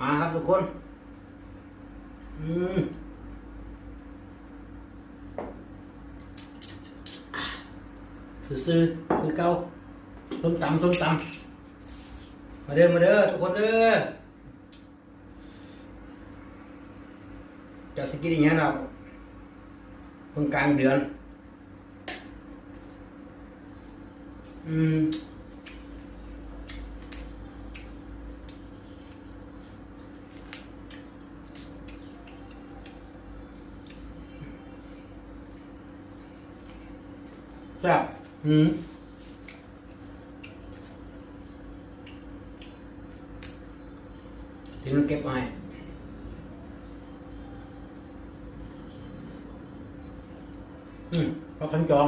มาครับทุกคน อืมซื้อๆคือเก่าส้มตำส้มตำมาเด้อมาเด้อทุกคนเด้อจะสกินอย่างเงี้ยเราเพิ่งกลางเดือน อืม แซ่บหืมถึงเก็บไว้อืมเพราะคันจอง